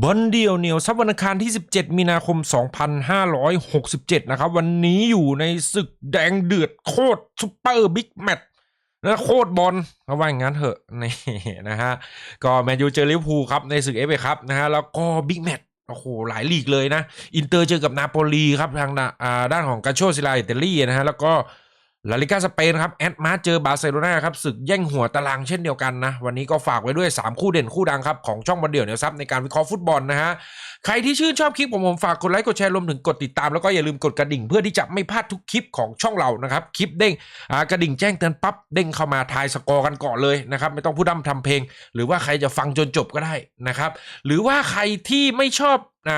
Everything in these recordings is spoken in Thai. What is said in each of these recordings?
บอลเดียวเหนียวซับวันอังคารที่ 17 มีนาคม 2567 นะครับ วันนี้อยู่ในศึกแดงเดือดโคตรซุปเปอร์บิ๊กแมตช์นะโคตรบอลเขาว่าอย่างนั้นเถอะนี่นะฮะก็แมนยูเจอลิเวอร์พูลครับในศึกเอฟเอครับนะฮะแล้วก็บิ๊กแมตช์โอ้โหหลายลีกเลยนะ อินเตอร์เจอกับนาโปลีครับทางด้านอ่าด้านของกาโชซิลาอิตาลีนะฮะแล้วก็ ลาลิกาสเปนครับแอดมาเจอบาร์เซโลนาครับศึกแย่งหัวตารางเช่นเดียวกันนะ วันนี้ก็ฝากไว้ด้วย 3 คู่เด่นคู่ดังครับ ของช่องบอลเดี่ยวเนี่ยซับในการวิเคราะห์ฟุตบอลนะฮะ ใครที่ชื่นชอบคลิปผมผมฝากกดไลค์กดแชร์รวมถึงกดติดตามแล้วก็อย่าลืมกดกระดิ่งเพื่อที่จะไม่พลาดทุกคลิปของช่องเรานะครับคลิปเด้งกระดิ่งแจ้งเตือนปั๊บเด้งเข้ามาทายสกอร์กันก่อนเลยนะครับไม่ต้องพูดดำทำเพลง หรือว่าใครจะฟังจนจบก็ได้นะครับหรือว่าใครที่ไม่ชอบอ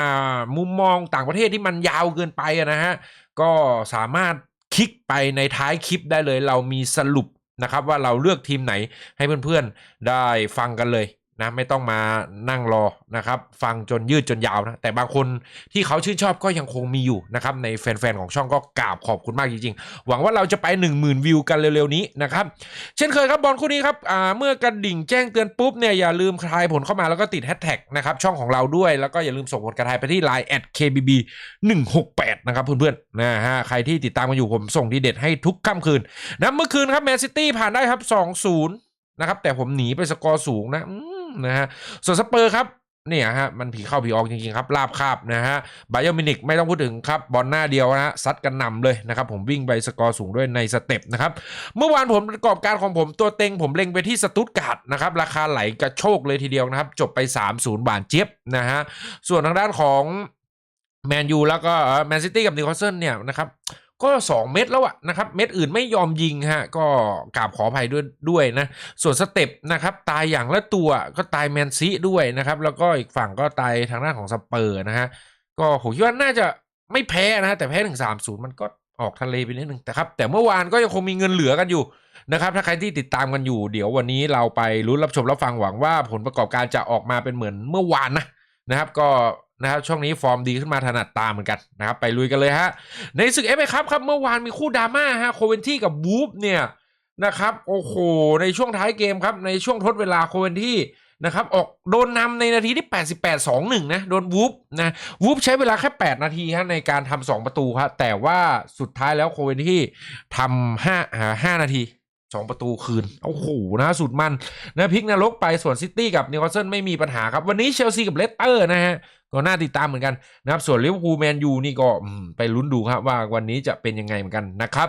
มุมมองต่างประเทศที่มันยาวเกินไปนะฮะก็สามารถ คลิกไปในท้ายคลิปได้เลย เรามีสรุปนะครับว่าเราเลือกทีมไหนให้เพื่อนๆได้ฟังกันเลย นะไม่ต้องมานั่งรอนะครับ ฟังจนยืดจนยาวนะ แต่บางคนที่เขาชื่นชอบก็ยังคงมีอยู่นะครับ ในแฟนๆ ของช่องก็กราบขอบคุณมากจริงๆ หวังว่าเราจะไป 1 0,000 วิวกันเร็วๆนี้นะครับ เช่นเคยครับบอลคู่นี้ครับเมื่อกระดิ่งแจ้งเตือนปุ๊บเนี่ยอย่าลืมทายผลเข้ามาแล้วก็ติดแฮชแท็กนะครับช่องของเราด้วย แล้วก็อย่าลืมส่งผลกระทายไปที่ Line at kbb 168นะครับเพื่อนๆนะฮะใครที่ติดตามกันอยู่ผมส่งดีเด็ดให้ทุกค่ำคืนนะเมื่อคืนครับแมนซิตี้ผ่านได้ครับ2-0นะครับแต่ผมหนีไปสกอร์สูงนะ นะฮะส่วนสเปอร์ครับเนี่ยฮะมันผีเข้าผีออกจริงๆครับลาบคาบนะฮะบาเยอร์มินิกไม่ต้องพูดถึงครับบอลหน้าเดียวนะฮะซัดกันนำเลยนะครับผมวิ่งไปสกอร์สูงด้วยในสเต็ปนะครับเมื่อวานผลประกอบการของผมตัวเต็งผมเล็งไปที่สตุตการ์ดนะครับราคาไหลกระโชกเลยทีเดียวนะครับจบไป 3-0 บาทเจี๊ยบนะฮะส่วนทางด้านของแมนยูแล้วก็แมนซิตี้กับนิวคาสเซิลเนี่ยนะครับ ก็ 2 เม็ดแล้วอะนะครับ เม็ดอื่นไม่ยอมยิงฮะ ก็กราบขออภัยด้วยด้วยนะ ส่วนสเต็ปนะครับ ตายอย่างละตัวก็ตายแมนซีด้วยนะครับ แล้วก็อีกฝั่งก็ตายทางด้านของสเปอร์นะฮะ ก็ผมคิดว่าน่าจะไม่แพ้นะ แต่แพ้ถึงสามศูนย์มันก็ออกทะเลไปนิดนึงแต่ครับ แต่เมื่อวานก็ยังคงมีเงินเหลือกันอยู่นะครับ ถ้าใครที่ติดตามกันอยู่ เดี๋ยววันนี้เราไปลุ้นรับชมรับฟังหวังว่าผลประกอบการจะออกมาเป็นเหมือนเมื่อวานนะนะครับ ก็ นะครับช่วงนี้ฟอร์มดีขึ้นมาถนัดตาเหมือนกันนะครับไปลุยกันเลยฮะในศึกเอฟเอครับครับเมื่อวานมีคู่ดราม่าฮะโคเวนที่กับบูฟเนี่ยนะครับโอ้โหในช่วงท้ายเกมครับในช่วงทดเวลาโคเวนที่นะครับออกโดนนำในนาทีที่ 88 2-1นะโดนวูฟนะวูฟใช้เวลาแค่ 8 นาทีฮะในการทำ2ประตูครับแต่ว่าสุดท้ายแล้วโคเวนที่ทำ5อ่า5นาที 2 ประตูคืน โอ้โหนะสุดมันนะพิกนรกไปส่วนซิตี้กับนิวคาสเซิลไม่มีปัญหาครับ วันนี้เชลซีกับเลสเตอร์นะฮะก็น่าติดตามเหมือนกันนะครับส่วนลิเวอร์พูลแมนยูนี่ก็ไปลุ้นดูครับว่าวันนี้จะเป็นยังไงเหมือนกันนะครับ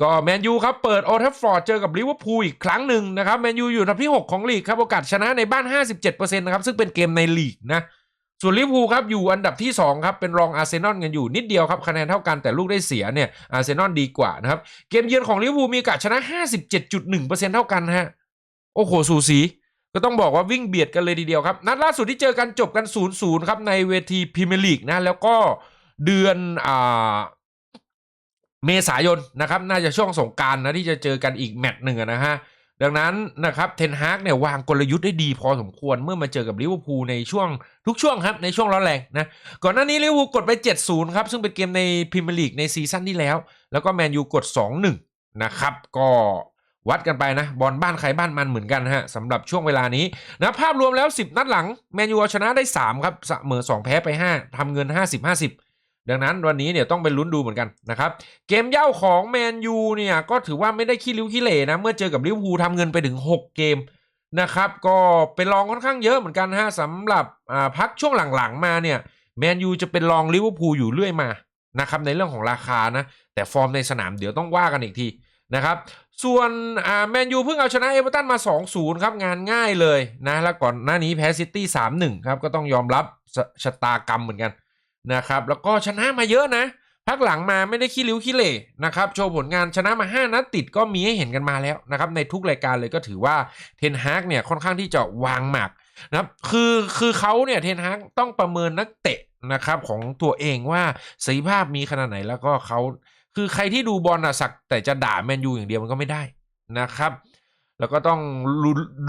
ก็แมนยูครับเปิดโอทัฟฟอร์ดเจอกับลิเวอร์พูลอีกครั้งหนึ่งนะครับแมนยูอยู่อันดับที่ 6 ของลีกครับโอกาสชนะในบ้าน 57%นะครับซึ่งเป็นเกมในลีกนะ ส่วนลิเวอร์พูลครับอยู่อันดับที่2ครับเป็นรองอาร์เซนอลกันอยู่นิดเดียวครับคะแนนเท่ากันแต่ลูกได้เสียเนี่ยอาร์เซนอลดีกว่านะครับเกมเยือนของลิเวอร์พูลมีโอกาสชนะ 57.1%เท่ากันฮะโอ้โหสูสีก็ต้องบอกว่าวิ่งเบียดกันเลยทีเดียวครับ นัดล่าสุดที่เจอกันจบกัน 0-0 ครับในเวทีพรีเมียร์ลีกนะแล้วก็เดือนอ่าเมษายนนะครับน่าจะช่วงสงการนะที่จะเจอกันอีกแมตช์หนึ่งนะฮะ ดังนั้นนะครับเทนฮากเนี่ยวางกลยุทธ์ได้ดีพอสมควรเมื่อมาเจอกับลิเวอร์พูลในช่วงทุกช่วงครับในช่วงร้อนแรงนะก่อนหน้านี้ลิเวอร์พูลกดไป 7-0 ครับ ซึ่งเป็นเกมในพรีเมียร์ลีกในซีซั่นที่แล้ว แล้วก็แมนยูกด 2-1 นะครับ ก็วัดกันไปนะ บอลบ้านใครบ้านมันเหมือนกันฮะสำหรับช่วงเวลานี้นะภาพรวมแล้ว 10 นัดหลังแมนยูเอาชนะได้ 3 ครับเสมอ2 แพ้ไป 5ทำเงิน 50-50 ดังนั้นวันนี้เนี่ยต้องเป็นลุ้นดูเหมือนกันนะครับ เกมเย่าของแมนยูเนี่ยก็ถือว่าไม่ได้ขี้ริ้วขี้เหร่นะ เมื่อเจอกับลิเวอร์พูลทำเงินไปถึง 6 เกมนะครับ ก็เป็นรองค่อนข้างเยอะเหมือนกันฮะสำหรับอ่าพักช่วงหลังๆมาเนี่ยแมนยูจะเป็นรองลิเวอร์พูลอยู่เรื่อยมานะครับในเรื่องของราคานะแต่ฟอร์มในสนามเดี๋ยวต้องว่ากันอีกทีนะครับส่วนอ่าแมนยูเพิ่งเอาชนะเอเวอร์ตันมา 2-0 ครับงานง่ายเลยนะแล้วก่อนหน้านี้แพ้ซิตี้ 3-1 ครับก็ต้องยอมรับชชะตากรรมเหมือนกัน นะครับแล้วก็ชนะมาเยอะนะพักหลังมาไม่ได้ขี้ริ้วขี้เหร่นะครับโชว์ผลงานชนะมา 5 นัดติดก็มีให้เห็นกันมาแล้วนะครับในทุกรายการเลยก็ถือว่าเทนฮากเนี่ยค่อนข้างที่จะวางหมากนะครับคือคือเขาเนี่ยเทนฮากต้องประเมินนักเตะนะครับของตัวเองว่าศักยภาพมีขนาดไหนแล้วก็เขาคือใครที่ดูบอลอะสักแต่จะด่าแมนยูอย่างเดียวมันก็ไม่ได้นะครับ แล้วก็ต้อง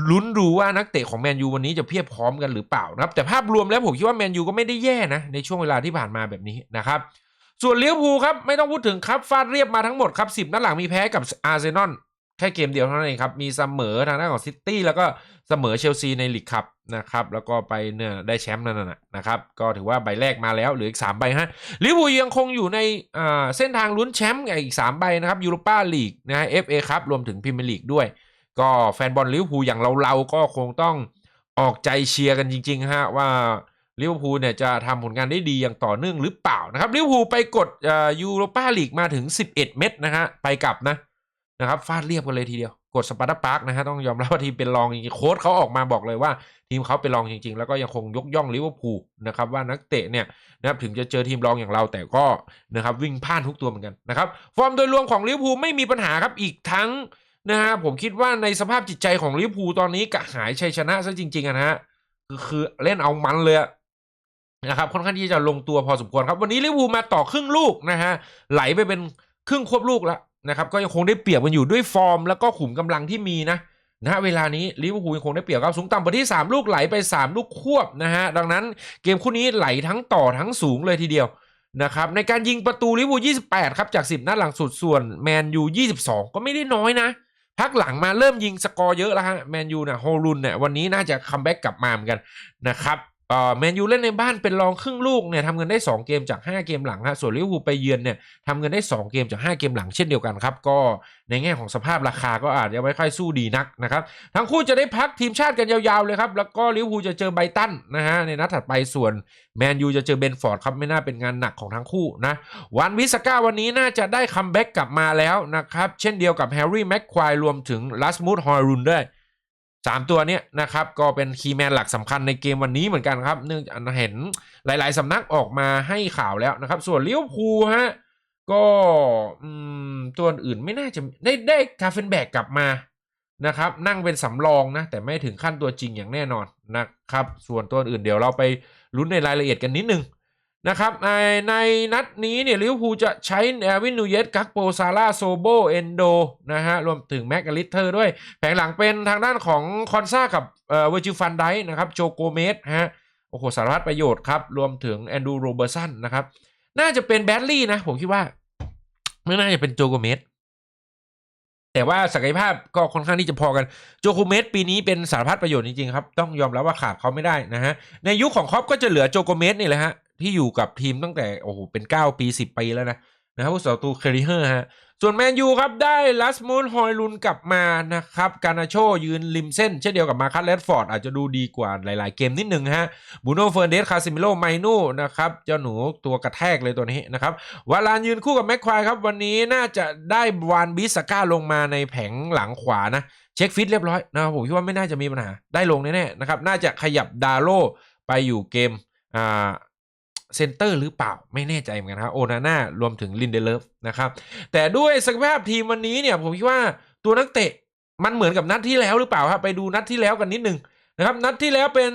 ลุ้นดูว่านักเตะของแมนยูวันนี้จะเพียบพร้อมกันหรือเปล่านะครับ แต่ภาพรวมแล้วผมคิดว่าแมนยูก็ไม่ได้แย่นะ ในช่วงเวลาที่ผ่านมาแบบนี้นะครับ ส่วนลิเวอร์พูลครับไม่ต้องพูดถึงครับฟาดเรียบมาทั้งหมดครับ10นัดหลังมีแพ้กับอาร์เซนอลแค่เกมเดียวเท่านั้นเองครับ มีเสมอทางด้านของซิตี้แล้วก็เสมอเชลซีในลีกคัพนะครับแล้วก็ไปเนี่ยได้แชมป์นั่นน่ะนะครับ ก็ถือว่าใบแรกมาแล้วเหลืออีก 3 ใบฮะลิเวอร์พูลยังคงอยู่ในเส้นทางลุ้นแชมป์อีก 3 ใบนะครับยูโรปาลีกนะฮะเอฟเอคัพรวมถึงพรีเมียร์ลีกด้วย ก็แฟนบอลลิเวอร์พูลอย่างเราๆก็คงต้องออกใจเชียร์กันจริงๆฮะว่าลิเวอร์พูลเนี่ยจะทำผลงานได้ดีอย่างต่อเนื่องหรือเปล่านะครับลิเวอร์พูลไปกดยูโรปาลีกมาถึง 11 เม็ดนะฮะไปกลับนะนะครับฟาดเรียบกันเลยทีเดียว กดสปาร์ตาปาร์กนะฮะต้องยอมรับว่าทีมเป็นรองจริงๆโค้ชเขาออกมาบอกเลยว่า ทีมเขาเป็นรองจริง ๆ แล้วก็ยังคงยกย่องลิเวอร์พูลนะครับว่านักเตะเนี่ยนะครับถึงจะเจอทีมรองอย่างเราแต่ก็นะครับวิ่งพ่านทุกตัวเหมือนกันนะครับฟอร์มโดยรวมของลิเวอร์พูลไม่มีปัญหาครับอีกทั้ง นะฮะผมคิดว่าในสภาพจิตใจของลิเวอร์พูลตอนนี้กระหายชัยชนะซะจริงๆอะนะฮะคือคือเล่นเอามันเลยนะครับค่อนข้างที่จะลงตัวพอสมควรครับ วันนี้ลิเวอร์พูลมาต่อครึ่งลูกนะฮะไหลไปเป็นครึ่งควบลูกแล้วนะครับก็ยังคงได้เปรียบกันอยู่ด้วยฟอร์ม แล้วก็ขุมกำลังที่มีนะนะฮะเวลานี้ลิเวอร์พูลยังคงได้เปรียบครับสูงต่ำไปที่ 3 ลูกไหลไป 3 ลูกควบนะฮะดังนั้นเกมคู่นี้ไหลทั้งต่อทั้งสูงเลยทีเดียวนะครับในการยิงประตูลิเวอร์พูล28 ครับ จาก 10 นัดหลังสุดส่วนแมนยู 22 ก็ไม่ได้น้อยนะ พักหลังมาเริ่มยิงสกอร์เยอะแล้วฮะแมนยูนี่ยโฮลุนเนี่ยวันนี้น่าจะคัมแบ็กกลับมาเหมือนกันนะครับ แมนยูเล่นในบ้านเป็นรองครึ่งลูกเนี่ยทำเงินได้ 2 เกมจาก 5 เกมหลังฮะส่วนลิเวอร์พูลไปเยือนเนี่ยทำเงินได้ 2 เกมจาก 5 เกมหลังเช่นเดียวกันครับก็ในแง่ของสภาพราคาก็อาจจะไม่ค่อยสู้ดีนักนะครับทั้งคู่จะได้พักทีมชาติกันยาวๆเลยครับแล้วก็ลิเวอร์พูลจะเจอไบตันนะฮะในนัดถัดไปส่วนแมนยูจะเจอเบนฟอร์ดครับไม่น่าเป็นงานหนักของทั้งคู่นะวันวิสก้าวันนี้น่าจะได้คัมแบ็กกลับมาแล้วนะครับเช่นเดียวกับแฮร์รี่แม็กควายรวมถึงลัสมูดฮอยรุนด้วย สามตัวเนี้ยนะครับก็เป็นคีย์แมนหลักสำคัญในเกมวันนี้เหมือนกันครับ เนื่องจากเห็นหลาย ๆสำนักออกมาให้ข่าวแล้วนะครับ ส่วนเลิเวอร์พูฮะก็ตัวอื่นไม่น่าจะได้ได้คาเฟนแบกกลับมานะครับ นั่งเป็นสำรองนะ แต่ไม่ถึงขั้นตัวจริงอย่างแน่นอนนะครับ ส่วนตัวอื่นเดี๋ยวเราไปลุ้นในรายละเอียดกันนิดนึง นะครับในนัดนี้เนี่ยลิเวอร์พูลจะใช้แอวินนูเยสกักโปซาร่าโซโบเอนโดนะฮะรวมถึงแม็กอลิเทอร์ด้วย แผงหลังเป็นทางด้านของคอนซากับเวอร์จิฟันไดนะครับโจโกเมสฮะโอ้โหสารพัดประโยชน์ครับ รวมถึงแอนดูโรเบอร์สันนะครับ น่าจะเป็นแบดลี่นะ ผมคิดว่า ไม่น่าจะเป็นโจโกเมสแต่ว่าศักยภาพก็ค่อนข้างที่จะพอกันโจโกเมสปีนี้เป็นสารพัดประโยชน์จริงๆครับ ต้องยอมรับว่าขาดเขาไม่ได้นะฮะในยุคของครอปก็จะเหลือโจโกเมสนี่แหละฮะ ที่อยู่กับทีมตั้งแต่โอ้โหเป็น 9 ปี 10 ปีแล้วนะนะครับผู้สาตูเคริเฮอร์ฮะ ส่วนแมนยูครับได้ลัสมูนฮอยลุนกลับมานะครับ กานาโชยืนริมเส้น เช่นเดียวกับมาคัสเลดฟอร์ดอาจจะดูดีกว่าหลาย ๆ เกมนิดนึงฮะบูโน่เฟอร์เดสคาซิมิโลไมโน่นะครับ เจ้าหนูตัวกระแทกเลยตัวนี้นะครับวาลานยืนคู่กับแม็กควายครับ วันนี้น่าจะได้วานบิสก้าลงมาในแผงหลังขวานะ เช็คฟิตเรียบร้อยนะครับผมคิดว่าไม่น่าจะมีปัญหาได้ลงแน่ ๆ นะครับน่าจะขยับดาโลไปอยู่เกมอ่า เซนเตอร์หรือเปล่าไม่แน่ใจเหมือนกันครับโอนาน่ารวมถึงลินเดเลฟนะครับแต่ด้วยศักยภาพทีมวันนี้เนี่ยผมคิดว่าตัวนักเตะมันเหมือนกับนัดที่แล้วหรือเปล่าครับไปดูนัดที่แล้วกันนิดนึงนะครับนัดที่แล้วเป็น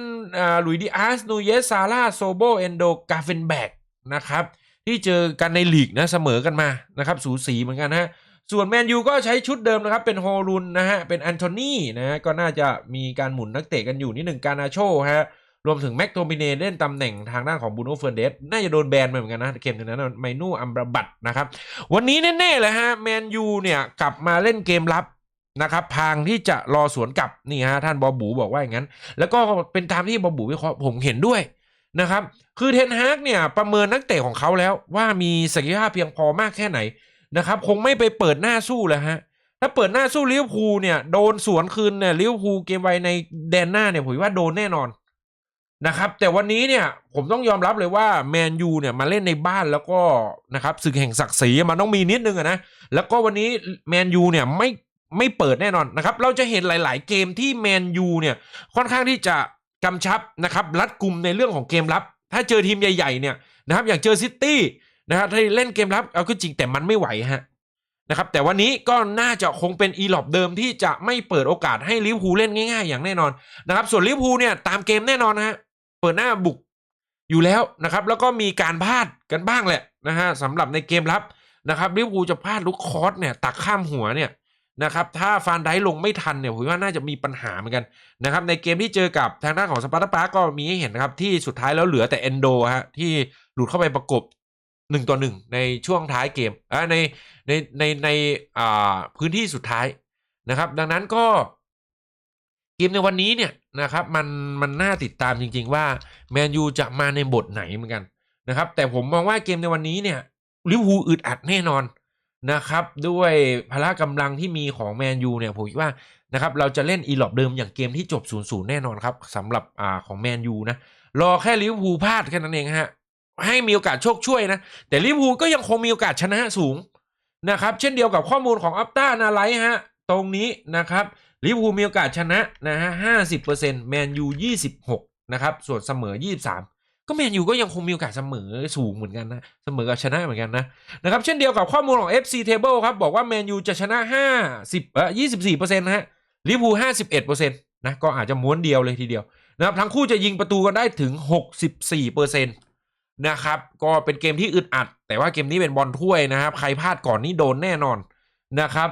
หลุยดิอาสนูเยสซาร่าโซโบเอนโดกาเฟนแบกนะครับที่เจอกันในลีกนะเสมอกันมานะครับสูสีเหมือนกันนะฮะส่วนแมนยูก็ใช้ชุดเดิมนะครับ เป็นโฮลุนนะฮะเป็นแอนโทนีนะฮะก็น่าจะมีการหมุนนักเตะกันอยู่นิดหนึ่งการนาโชฮะ รวมถึงแม็กโทมิเนเล่นตำแหน่งทางด้านของบูโนเฟอร์เดสน่าจะโดนแบนไปเหมือนกันนะเกมนั้นไมนูอัมบราบัตนะครับ วันนี้แน่ๆเลยฮะแมนยูเนี่ยกลับมาเล่นเกมรับนะครับพางที่จะรอสวนกลับนี่ฮะท่านบอบูบอกว่าอย่างนั้น แล้วก็เป็นตามที่บอบูวิเคราะห์ผมเห็นด้วยนะครับ คือเทนฮากเนี่ยประเมินนักเตะของเขาแล้วว่ามีศักยภาพเพียงพอมากแค่ไหนนะครับคงไม่ไปเปิดหน้าสู้แล้วฮะถ้าเปิดหน้าสู้ลิเวอร์พูลเนี่ยโดนสวนคืนเนี่ยลิเวอร์พูลเกมไวในแดนหน้าเนี่ยผมว่าโดนแน่นอน นะครับแต่วันนี้เนี่ยผมต้องยอมรับเลยว่าแมนยูเนี่ยมาเล่นในบ้านแล้วก็นะครับศึกแห่งศักดิ์ศรีมันต้องมีนิดนึงนะแล้วก็วันนี้แมนยูเนี่ยไม่ไม่เปิดแน่นอนนะครับเราจะเห็นหลาย ๆ เกมที่แมนยูเนี่ยค่อนข้างที่จะกำชับนะครับรัดกลุ่มในเรื่องของเกมรับ ถ้าเจอทีมใหญ่ ๆ เนี่ยนะครับอย่างเจอซิตี้นะครับถ้าเล่นเกมรับเอาก็จริงแต่มันไม่ไหวฮะนะครับแต่วันนี้ก็น่าจะคงเป็นอีหลอบเดิมที่จะไม่เปิดโอกาสให้ลิเวอร์พูลเล่นง่าย ๆ อย่างแน่นอนนะครับส่วนลิเวอร์พูลเนี่ยตามเกมแน่นอนนะฮะ เปิดหน้าบุกอยู่แล้วนะครับ แล้วก็มีการพลาดกันบ้างแหละนะฮะสำหรับในเกมรับนะครับลิเวอร์พูลจะพลาดลูกคอร์สเนี่ยตักข้ามหัวเนี่ยนะครับถ้าฟานไดลงไม่ทันเนี่ยผมว่าน่าจะมีปัญหาเหมือนกันนะครับในเกมที่เจอกับทางด้านของสปาร์ตาปาก็มีให้เห็นนะครับที่สุดท้ายแล้วเหลือแต่เอนโดฮะที่หลุดเข้าไปประกบหนึ่งต่อหนึ่งในช่วงท้ายเกมอ่าในในในในอ่าพื้นที่สุดท้ายนะครับ ดังนั้นก็ เกมในวันนี้เนี่ยนะครับมันมันน่าติดตามจริง ๆ ว่าแมนยูจะมาในบทไหนเหมือนกันนะครับ แต่ผมมองว่าเกมในวันนี้เนี่ยลิเวอร์พูลอึดอัดแน่นอนนะครับ ด้วยพละกำลังที่มีของแมนยูเนี่ยผมคิดว่านะครับเราจะเล่นอีหลอบเดิมอย่างเกมที่จบ 0-0 แน่นอนครับสำหรับอ่าของแมนยูนะรอแค่ลิเวอร์พูลพลาดแค่นั้นเองฮะให้มีโอกาสโชคช่วยนะ แต่ลิเวอร์พูลก็ยังคงมีโอกาสชนะสูงนะครับ เช่นเดียวกับข้อมูลของอัปต้านาไลท์ฮะตรงนี้นะครับ ลิเวอร์พูลมีโอกาสชนะนะฮะห้าสิบเปอร์เซ็นต์แมนยูยี่สิบหกนะครับ ส่วนเสมอยี่สิบสามก็แมนยูก็ยังคงมีโอกาสเสมอสูงเหมือนกันนะ เสมอกับชนะเหมือนกันนะนะครับ เช่นเดียวกับข้อมูลของ FC Table ครับ บอกว่าแมนยูจะชนะห้าสิบเอ่อยี่สิบสี่เปอร์เซ็นต์นะฮะลิเวอร์พูลห้าสิบเอ็ดเปอร์เซ็นต์นะก็อาจจะม้วนเดียวเลยทีเดียวนะครับทั้งคู่จะยิงประตูกันได้ถึง 64เปอร์เซ็นต์นะครับ ก็เป็นเกมที่อึดอัด แต่ว่าเกมนี้เป็นบอลถ้วยนะครับ ใครพลาดก่อนนี่โดนแน่นอน นะครับ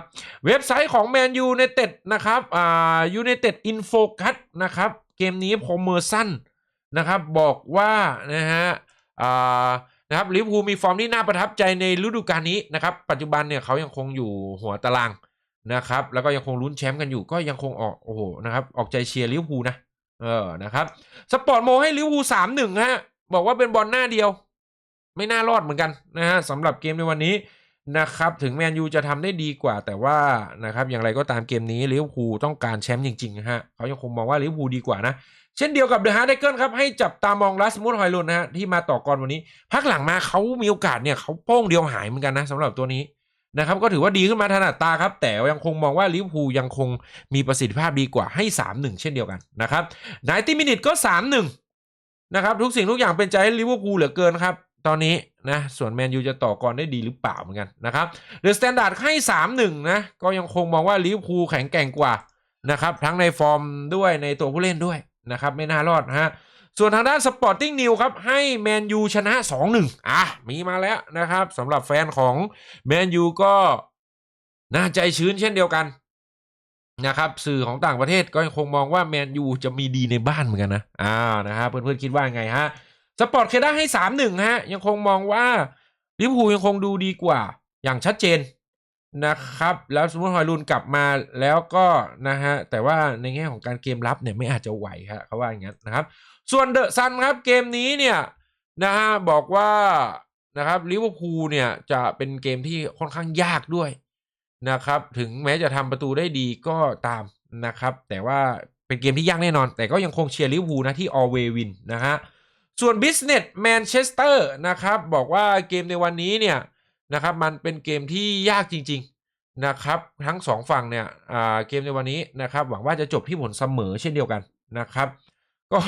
เว็บไซต์ของแมนยูในเต็ดนะครับอ่ายูในเต็ดอินโฟคัสนะครับเกมนี้พอเมอร์สันนะครับบอกว่านะฮะอ่านะครับลิเวอร์พูลมีฟอร์มที่น่าประทับใจในฤดูกาลนี้นะครับปัจจุบันเนี่ยเขายังคงอยู่หัวตารางนะครับแล้วก็ยังคงลุ้นแชมป์กันอยู่ก็ยังคงออกโอ้โหนะครับออกใจเชียร์ลิเวอร์พูลนะเออนะครับสปอร์ตโมให้ลิเวอร์พูลสามหนึ่งฮะบอกว่าเป็นบอลหน้าเดียว ไม่น่ารอดเหมือนกันนะฮะสำหรับเกมในวันนี้ นะครับถึงแมนยูจะทำได้ดีกว่าแต่ว่านะครับอย่างไรก็ตามเกมนี้ลิเวอร์พูลต้องการแชมป์จริงๆฮะเขายังคงมองว่าลิเวอร์พูลดีกว่านะ เช่นเดียวกับเดอะฮาร์ดเกิลครับให้จับตามองลัสมุดฮอยลุนนะฮะที่มาต่อกรวันนี้ พักหลังมาเขามีโอกาสเนี่ยเขาโป้งเดียวหายเหมือนกันนะสำหรับตัวนี้นะครับก็ถือว่าดีขึ้นมาถนัดตาครับ แต่ยังคงมองว่าลิเวอร์พูลยังคงมีประสิทธิภาพดีกว่าให้ 3-1 เช่นเดียวกันนะครับไนตี้มินิทก็ 3-1นะครับทุกสิ่งทุกอย่างเป็นใจให้ลิเวอร์พูลเหลือเกินครับ ตอนนี้นะส่วนแมนยูจะต่อกรได้ดีหรือเปล่าเหมือนกันนะครับเดอะสแตนดาร์ดให้ 3-1 นะ ก็ยังคงมองว่าลิเวอร์พูลแข็งแกร่งกว่านะครับทั้งในฟอร์มด้วยในตัวผู้เล่นด้วยนะครับไม่น่ารอดฮะส่วนทางด้านสปอร์ติ้งนิวครับ ให้แมนยูชนะ 2-1 อะ มีมาแล้วนะครับสำหรับแฟนของแมนยูก็น่าใจชื้นเช่นเดียวกันนะครับสื่อของต่างประเทศก็ยังคงมองว่าแมนยูจะมีดีในบ้านเหมือนกันนะอ่านะครับเพื่อนๆคิดว่าไงฮะ สปอร์ตเคด้าให้3-1ฮะ ยังคงมองว่าลิเวอร์พูลยังคงดูดีกว่า อย่างชัดเจนนะครับ แล้วสมมติฮอยลูนกลับมาแล้วก็นะฮะ แต่ว่าในแง่ของการเกมรับเนี่ยไม่อาจจะไหวครับเขาว่าอย่างนั้นนะครับ ส่วนเดอะซันครับเกมนี้เนี่ยนะฮะบอกว่านะครับลิเวอร์พูลเนี่ยจะเป็นเกมที่ค่อนข้างยากด้วยนะครับ ถึงแม้จะทำประตูได้ดีก็ตามนะครับ แต่ว่าเป็นเกมที่ยากแน่นอน แต่ก็ยังคงเชียร์ลิเวอร์พูลนะที่ always win นะฮะ ส่วน Business Manchester นะครับบอกว่าเกมในวันนี้เนี่ยนะครับมันเป็นเกมที่ยากจริงๆนะครับทั้งสองฝั่งเนี่ยอ่าเกมในวันนี้นะครับหวังว่าจะจบที่ผลเสมอเช่นเดียวกันนะครับก็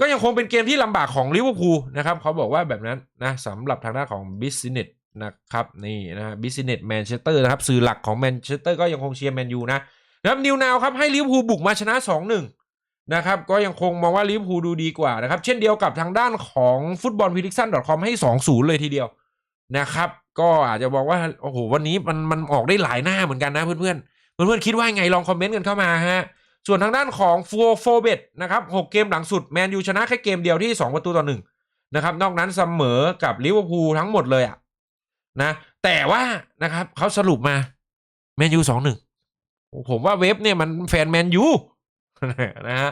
ก็ยังคงเป็นเกมที่ลำบากของลิเวอร์พูลนะครับเขาบอกว่าแบบนั้นนะสำหรับทางด้านของบิสเนสนะครับนี่นะบิสเนสแมนเชสเตอร์นะครับสื่อหลักของแมนเชสเตอร์ก็ยังคงเชียร์แมนยูนะนะครับนิวนาวครับให้ลิเวอร์พูลบุกมาชนะ 2-1 นะครับก็ยังคงมองว่าลิเวอร์พูลดูดีกว่านะครับ เช่นเดียวกับทางด้านของฟุตบอลพิทิกซัน .com ให้ 2-0 เลยทีเดียวนะครับ ก็อาจจะบอกว่าโอ้โหวันนี้มันมันออกได้หลายหน้าเหมือนกันนะเพื่อนๆเพื่อนๆคิดว่าไงลองคอมเมนต์กันเข้ามาฮะส่วนทางด้านของฟัวโฟเบตนะครับหกเกมหลังสุดแมนยูชนะแค่เกมเดียวที่ 2 ประตูต่อหนึ่งนะครับนอกนั้นเสมอกับลิเวอร์พูลทั้งหมดเลยอะนะแต่ว่านะครับเขาสรุปมาแมนยูสองหนึ่งผมว่าเว็บเนี่ยมันแฟนแมนยู นะฮะ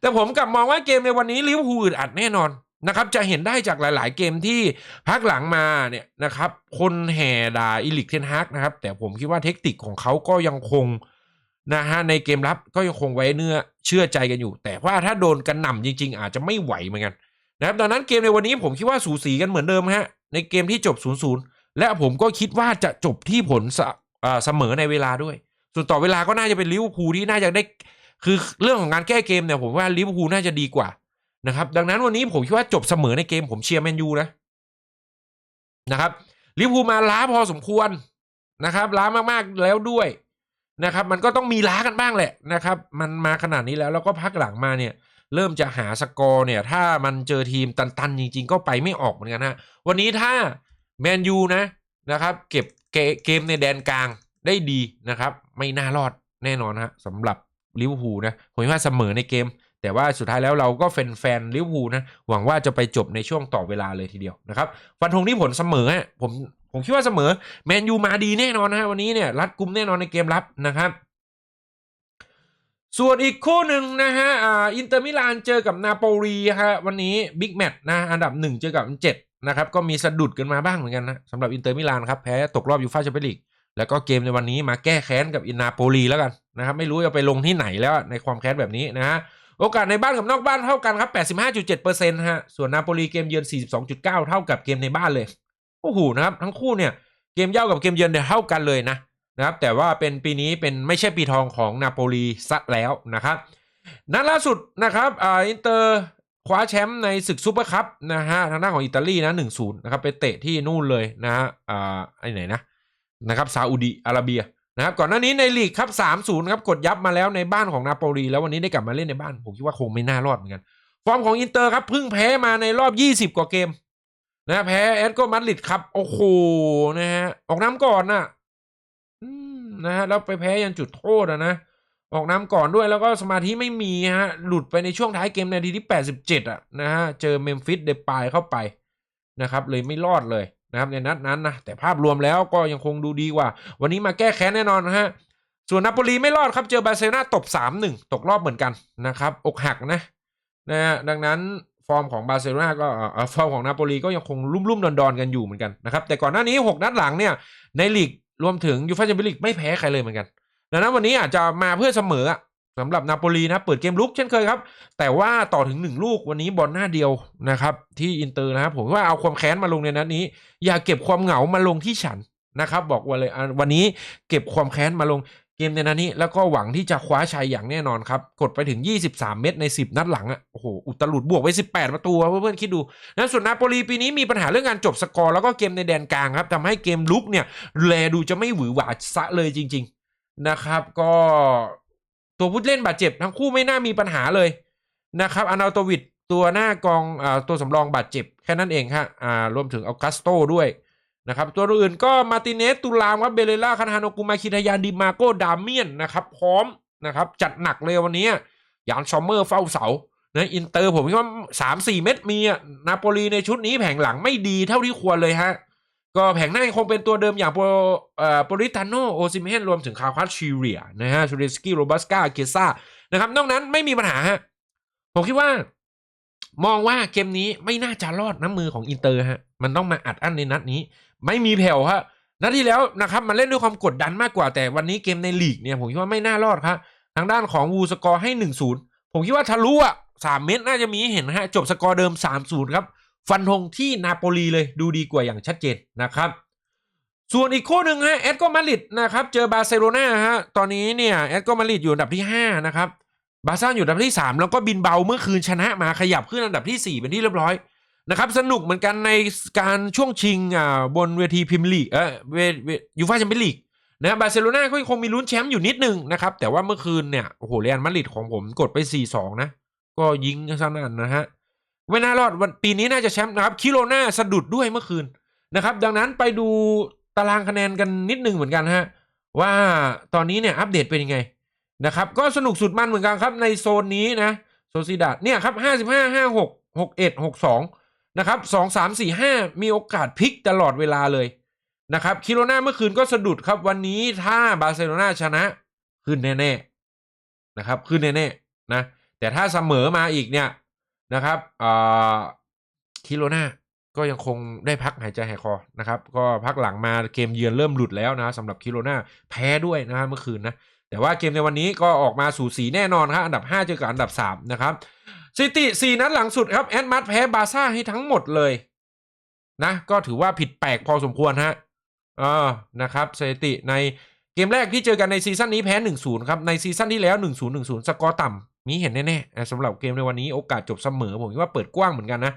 แต่ผมกลับมองว่าเกมในวันนี้ลิเวอร์พูลอึดอัดแน่นอนนะครับจะเห็นได้จากหลาย ๆ เกมที่พักหลังมาเนี่ยนะครับ คนแห่ด่าอิลิกเทนฮากนะครับ แต่ผมคิดว่าเทคนิคของเขาก็ยังคงนะฮะในเกมรับก็ยังคงไว้เนื้อเชื่อใจกันอยู่ แต่ว่าถ้าโดนกันหน่ำจริง ๆ อาจจะไม่ไหวเหมือนกันนะครับดังนั้นเกมในวันนี้ผมคิดว่าสูสีกันเหมือนเดิมฮะในเกมที่จบ 0-0 และผมก็คิดว่าจะจบที่ผลเสอ่าเสมอในเวลาด้วย ส่วนต่อเวลาก็น่าจะเป็นลิเวอร์พูลที่น่าจะได้ คือเรื่องของการแก้เกมเนี่ยผมว่าลิเวอร์พูลน่าจะดีกว่านะครับดังนั้นวันนี้ผมคิดว่าจบเสมอในเกมผมเชียร์แมนยูนะนะครับลิเวอร์พูลมาล้าพอสมควรนะครับล้ามากๆแล้วด้วยนะครับ มันก็ต้องมีล้ากันบ้างแหละนะครับ มันมาขนาดนี้แล้วแล้วก็พักหลังมาเนี่ย เริ่มจะหาสกอร์เนี่ย ถ้ามันเจอทีมตันๆ จริง ๆ ก็ไปไม่ออกเหมือนกันฮะวันนี้ถ้าแมนยูนะนะครับ เก็บเกมในแดนกลางได้ดีนะครับ ไม่น่ารอดแน่นอนฮะสำหรับ ลิเวอร์พูลนะผมว่าเสมอในเกม แต่ว่าสุดท้ายแล้วเราก็แฟนแฟนลิเวอร์พูลนะหวังว่าจะไปจบในช่วงต่อเวลาเลยทีเดียวนะครับฟันธงที่ผลเสมอฮะผมผมคิดว่าเสมอแมนยูมาดีแน่นอนนะฮะวันนี้เนี่ยรัดกุมแน่นอนในเกมรับนะครับส่วนอีกคู่หนึ่งนะฮะอ่าอินเตอร์มิลานเจอกับนาโปลีฮะวันนี้บิ๊กแมตช์นะอันดับหนึ่งเจอกับอันดับเจ็ดนะครับก็มีสะดุดกันมาบ้างเหมือนกันนะสำหรับอินเตอร์มิลานครับแพ้ตกรอบยูฟ่าแชมเปี้ยนลีก แล้วก็เกมในวันนี้มาแก้แค้นกับอินนาโปลีแล้วกันนะครับไม่รู้จะไปลงที่ไหนแล้วในความแค้นแบบนี้นะฮะโอกาสในบ้านกับนอกบ้านเท่ากันครับ 85.7%ฮะส่วนนาโปลีเกมเยือน 42.9 เท่ากับเกมในบ้านเลยโอ้โหนะครับทั้งคู่เนี่ยเกมเย่ากับเกมเยือนเนี่ยเท่ากันเลยนะนะครับแต่ว่าเป็นปีนี้เป็นไม่ใช่ปีทองของนาโปลีซะแล้วนะครับนัดล่าสุดนะครับอ่าอินเตอร์คว้าแชมป์ในศึกซูเปอร์คัพนะฮะทางด้านของอิตาลีนะหนึ่งศูนย์นะครับไปเตะที่นู่นเลยนะฮะอ่าไอ้ไหนนะ นะครับซาอุดีอาระเบียนะครับก่อนหน้านี้ในลีกครับสามศูนย์ครับกดยับมาแล้วในบ้านของนาโปลีแล้ววันนี้ได้กลับมาเล่นในบ้าน ผมคิดว่าคงไม่น่ารอดเหมือนกัน ฟอร์มของอินเตอร์ครับเพิ่งแพ้มาในรอบ 20 กว่าเกมนะแพ้แอตโกมาดริดครับ โอ้โหนะฮะออกน้ำก่อนน่ะนะฮะแล้วไปแพ้ยันจุดโทษอะนะออกน้ำก่อนด้วยแล้วก็สมาธิไม่มีฮะหลุดไปในช่วงท้ายเกมในนาทีที่ 87อะนะฮะเจอเมมฟิสเดปายเข้าไปนะครับเลยไม่รอดเลย นะครับในนัดนั้นนะแต่ภาพรวมแล้วก็ยังคงดูดีกว่า วันนี้มาแก้แค้นแน่นอนนะฮะส่วนนาโปลีไม่รอดครับเจอบาร์เซโลนาตบ 3-1 ตกรอบเหมือนกันนะครับอกหักนะนะฮะดังนั้นฟอร์มของบาร์เซโลนาก็ฟอร์มของนาโปลีก็ยังคงลุ่มๆดอนๆกันอยู่เหมือนกันนะครับแต่ก่อนหน้านี้ 6 นัดหลังเนี่ยในลีกรวมถึงยูฟ่าแชมเปี้ยนลีกไม่แพ้ใครเลยเหมือนกันดังนั้นวันนี้อาจจะมาเพื่อเสมอ สำหรับนาโปลีนะเปิดเกมลุกเช่นเคยครับ แต่ว่าต่อถึงหนึ่งลูกวันนี้บอลหน้าเดียวนะครับ ที่อินเตอร์นะครับผมว่าเอาความแค้นมาลงในนัดนี้ อย่าเก็บความเหงามาลงที่ฉันนะครับ บอกว่าเลยวันนี้เก็บความแค้นมาลงเกมในนัดนี้ แล้วก็หวังที่จะคว้าชัยอย่างแน่นอนครับ กดไปถึง 23 เม็ดใน 10 นัดหลังอะโอ้โหอุตลุดบวกไว้ 18 ประตูเพื่อนๆคิดดูนะส่วนนาโปลีปีนี้มีปัญหาเรื่องการจบสกอร์แล้วก็เกมในแดนกลางครับทำให้เกมลุกเนี่ยแลดูจะไม่หวือหวาซะเลยจริง ๆ นะครับ ก็ ตัวผู้เล่นบาดเจ็บทั้งคู่ไม่น่ามีปัญหาเลยนะครับอานาโตวิดตัวหน้ากองอตัวสำรองบาดเจ็บแค่นั้นเองฮะอ่ารวมถึงอัลกัสโตด้วยนะครับตัวอื่นก็มาติเนสตุลามครับเบเลล่าคาทาโนกุมาคิทายานดิมาโกดามเมียนนะครับพร้อมนะครับจัดหนักเลยวันนี้ยานซอมเมอร์เฝ้าเสานะอินเตอร์ผมว่าสามสี่เม็ดมีอะนาโปลีในชุดนี้แผงหลังไม่ดีเท่าที่ควรเลยฮะ ก็แผงหน้ายังคงเป็นตัวเดิมอย่างโปรเอ่อโปริตาโนโอซิเมนรวมถึงคาร์คัสชีเรียนะฮะชูเรสกี้โรบัสกาเกซ่านะครับนอกนั้นไม่มีปัญหาฮะผมคิดว่า มองว่าเกมนี้ไม่น่าจะรอดน้ำมือของอินเตอร์ฮะมันต้องมาอัดอั้นในนัดนี้ ไม่มีแผ่วฮะนัดที่แล้วนะครับมันเล่นด้วยความกดดันมากกว่าแต่วันนี้เกมในลีกเนี่ยผมคิดว่าไม่น่ารอดครับทางด้านของวูสกอร์ให้หนึ่งศูนย์ผมคิดว่าทะลุอะสามเม็ดน่าจะมีเห็นนะฮะจบสกอร์เดิมสามศูนย์ครับ ฟันธงที่นาโปลีเลยดูดีกว่าอย่างชัดเจนนะครับ ส่วนอีกคู่หนึ่งฮะแอตโกมาริดนะครับเจอบาร์เซโลนาฮะตอนนี้เนี่ยแอตโกมาริดอยู่อันดับที่ 5 นะครับบาซ่าอยู่อันดับที่ 3 แล้วก็บินเบาเมื่อคืนชนะมาขยับขึ้นอันดับที่ 4 เป็นที่เรียบร้อยนะครับสนุกเหมือนกันในการช่วงชิงอ่าบนเวทีพรีเมียร์ลีกเออเวเวยูฟ่าแชมเปี้ยนลีกนะบาร์เซโลนาก็ยังคงมีลุ้นแชมป์อยู่นิดนึงนะครับแต่ว่าเมื่อคืนเนี่ยโอ้โหเรอัลมาดริดของผมกดไป 4-2 นะ ก็ยิงซะนั่นนะฮะ ไม่น่ารอดวันปีนี้น่าจะแชมป์นะครับคิโรนาสะดุดด้วยเมื่อคืนนะครับ ดังนั้นไปดูตารางคะแนนกันนิดนึงเหมือนกันฮะว่าตอนนี้เนี่ยอัปเดตเป็นยังไงนะครับก็สนุกสุดมันเหมือนกันครับในโซนนี้นะโซซิดาดเนี่ยครับห้าสิบห้าห้าหกหกเอ็ดหกสองนะครับสองสามสี่ห้ามีโอกาสพลิกตลอดเวลาเลยนะครับคิโรนาเมื่อคืนก็สะดุดครับวันนี้ถ้าบาร์เซโลนาชนะขึ้นแน่ๆนะครับขึ้นแน่ๆนะแต่ถ้าเสมอมาอีกเนี่ย นะครับอ่าคิโรนาก็ยังคงได้พักหายใจหายคอนะครับ ก็พักหลังมาเกมเยือนเริ่มหลุดแล้วนะสำหรับคิโรนาแพ้ด้วยนะฮะเมื่อคืนนะ แต่ว่าเกมในวันนี้ก็ออกมาสู่สีแน่นอนครับอันดับ 5 เจอกับอันดับ 3 นะครับสิติ4นัดหลังสุดครับแอดมัดแพ้บาซ่าให้ทั้งหมดเลยนะ ก็ถือว่าผิดแปลกพอสมควรฮะเออนะครับสถิติในเกมแรกที่เจอกันในซีซั่นนี้แพ้ 1-0 ครับ ในซีซั่นที่แล้ว 1-0-1-0 สกอร์ต่ มีเห็นแน่ๆสำหรับเกมในวันนี้โอกาสจบเสมอผมว่าเปิดกว้างเหมือนกันนะ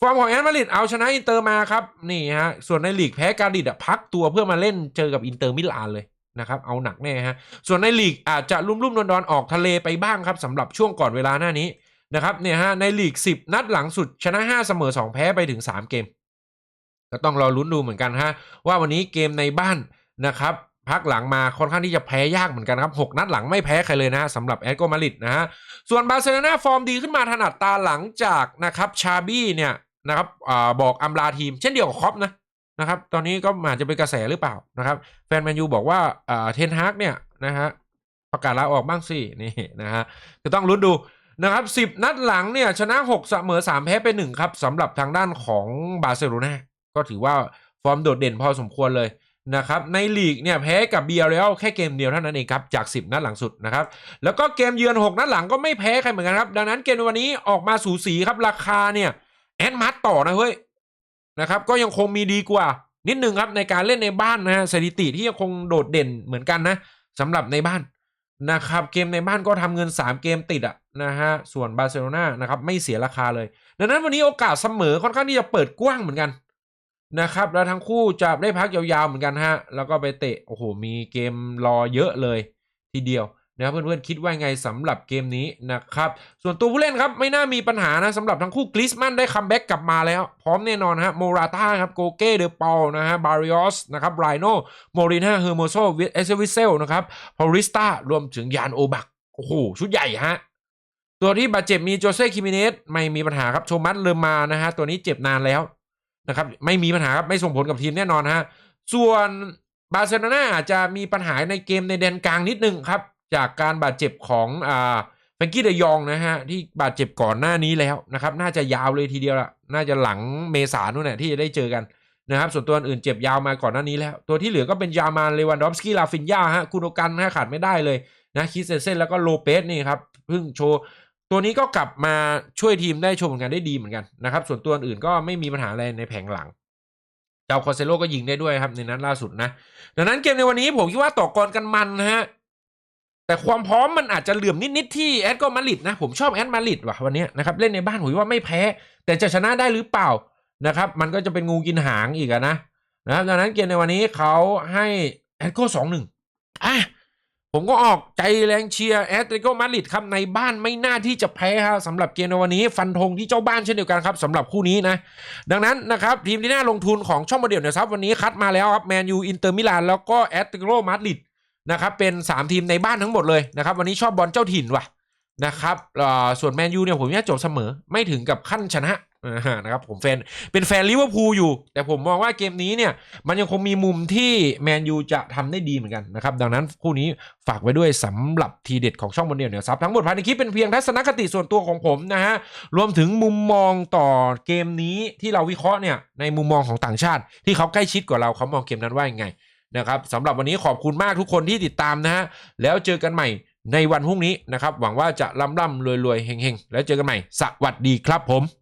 ฟอร์มของแอนมาริดเอาชนะอินเตอร์มาครับนี่ฮะส่วนในลีกแพ้การดิดอะพักตัวเพื่อมาเล่นเจอกับอินเตอร์มิลานเลยนะครับเอาหนักแน่ฮะส่วนในลีกอาจจะลุ่มๆดอนๆออกทะเลไปบ้างครับสำหรับช่วงก่อนเวลาหน้านี้นะครับเนี่ยฮะในลีก 10 นัดหลังสุดชนะ 5 เสมอ 2 แพ้ไปถึง 3 เกม ก็ต้องรอลุ้นดูเหมือนกันฮะว่าวันนี้เกมในบ้านนะครับ พักหลังมาค่อนข้างที่จะแพ้ยากเหมือนกันครับ 6 นัดหลังไม่แพ้ใครเลยนะสำหรับแอตโกมาริดนะฮะส่วนบาร์เซโลนาฟอร์มดีขึ้นมาถนัดตาหลังจากนะครับชาบี้เนี่ยนะครับอบอกอำลาทีมเช่นเดียวกับครอปนะนะครับตอนนี้ก็อาจจะเป็นกระแสหรือเปล่านะครับแฟนแมนยูบอกว่าเทนฮากเนี่ยนะฮะประกาศลาออกบ้างสินี่นะฮะก็ต้องลุ้นดูนะครับสิบนัดหลังเนี่ยชนะ6เสมอ3แพ้ไป1ครับสำหรับทางด้านของบาร์เซโลนาก็ถือว่าฟอร์มโดดเด่นพอสมควรเลย นะครับในลีกเนี่ยแพ้กับเบียร์เรลแค่เกมเดียวเท่านั้นเองครับจาก 10 นัดหลังสุดนะครับแล้วก็เกมเยือน 6 นัดหลังก็ไม่แพ้ใครเหมือนกันครับดังนั้นเกมวันนี้ออกมาสูสีครับราคาเนี่ยแอดมาร์ต่อนะเฮ้ยนะครับก็ยังคงมีดีกว่า นิดนึงครับในการเล่นในบ้านนะฮะสถิติที่ยังคงโดดเด่นเหมือนกันนะสำหรับในบ้านนะครับเกมในบ้านก็ทำเงิน 3 เกมติดอะนะฮะส่วนบาร์เซโลนานะครับไม่เสียราคาเลย ดังนั้นวันนี้โอกาสเสมอค่อนข้างที่จะเปิดกว้างเหมือนกัน นะครับ แล้วทั้งคู่จะได้พักยาวๆเหมือนกันฮะ แล้วก็ไปเตะ โอ้โห มีเกมรอเยอะเลยทีเดียวนะครับเพื่อนๆคิดว่าไงสำหรับเกมนี้นะครับ ส่วนตัวผู้เล่นครับไม่น่ามีปัญหานะสำหรับทั้งคู่กริสมันได้คัมแบ็กกลับมาแล้ว พร้อมแน่นอนฮะโมราต้าครับโกเก้เดอปอลนะฮะบาริออสนะครับไรโนโมริน่าเฮอร์โมโซวิเอเซวิเซลนะครับพอริสตารวมถึงยานโอบักโอ้โห ชุดใหญ่ฮะ ตัวที่บาดเจ็บมีโจเซ่คิมิเนสไม่มีปัญหาครับโชมัสเลอมานะฮะตัวนี้เจ็บนานแล้ว นะครับไม่มีปัญหาครับไม่ส่งผลกับทีมแน่นอนฮะส่วนบาร์เซโลนาอาจจะมีปัญหาในเกมในแดนกลางนิดนึงครับ จากการบาดเจ็บของอ่าแฟงกี้เดยองนะฮะที่บาดเจ็บก่อนหน้านี้แล้วนะครับน่าจะยาวเลยทีเดียวละน่าจะหลังเมษานู่นแหละที่จะได้เจอกันนะครับส่วนตัวอื่นเจ็บยาวมาก่อนหน้านี้แล้ว ตัวที่เหลือก็เป็นยามาเลวันดอฟสกี้ลาฟินยาฮะกุนโอกันนะขาดไม่ได้เลยนะคิสเซนเซนแล้วก็โลเปสนี่ครับเพิ่งโชว์ ตัวนี้ก็กลับมาช่วยทีมได้โชว์ผลงานได้ดีเหมือนกันนะครับ ส่วนตัวอื่นก็ไม่มีปัญหาอะไรในแผงหลัง เจ้าคอเซโลก็ยิงได้ด้วยครับในนั้นล่าสุดนะ ดังนั้นเกมในวันนี้ผมคิดว่าต่อกรกันมันฮะ แต่ความพร้อมมันอาจจะเหลื่อมนิดๆที่แอดก็มาริดนะ ผมชอบแอดมาริดว่ะวันนี้นะครับเล่นในบ้านผมว่าไม่แพ้ แต่จะชนะได้หรือเปล่านะครับมันก็จะเป็นงูกินหางอีกอะนะนะครับดังนั้นเกมในวันนี้เขาให้แอดโก้สองหนึ่งอะ ผมก็ออกใจแรงเชียร์แอตเลติโกมาดริดครับในบ้านไม่น่าที่จะแพ้ครับสำหรับเกมในวันนี้ ฟันธงที่เจ้าบ้านเช่นเดียวกันครับสำหรับคู่นี้นะ ดังนั้นนะครับทีมที่น่าลงทุนของช่องโมเดลเนี่ยครับวันนี้คัดมาแล้วครับแมนยูอินเตอร์มิลานแล้วก็แอตเลติโกมาดริดนะครับเป็น 3 ทีมในบ้านทั้งหมดเลยนะครับวันนี้ชอบบอลเจ้าถิ่นว่ะนะครับส่วนแมนยูเนี่ยผมว่าจบเสมอไม่ถึงกับขั้นชนะ นะครับผมแฟนเป็นแฟนลิเวอร์พูลอยู่ แต่ผมมองว่าเกมนี้เนี่ย มันยังคงมีมุมที่แมนยูจะทำได้ดีเหมือนกันนะครับ ดังนั้นคู่นี้ฝากไว้ด้วยสำหรับทีเด็ดของช่องบนเดียวเนี่ยครับทั้งหมดภายในคลิปเป็นเพียงทัศนคติส่วนตัวของผมนะฮะ รวมถึงมุมมองต่อเกมนี้ที่เราวิเคราะห์เนี่ย ในมุมมองของต่างชาติ ที่เขาใกล้ชิดกว่าเราเขามองเกมนั้นว่ายังไงนะครับสำหรับวันนี้ขอบคุณมากทุกคนที่ติดตามนะฮะแล้วเจอกันใหม่ในวันพรุ่งนี้นะครับหวังว่าจะร่ำร่ำรวยรวยๆเฮงๆแล้วเจอกันใหม่สวัสดีครับผม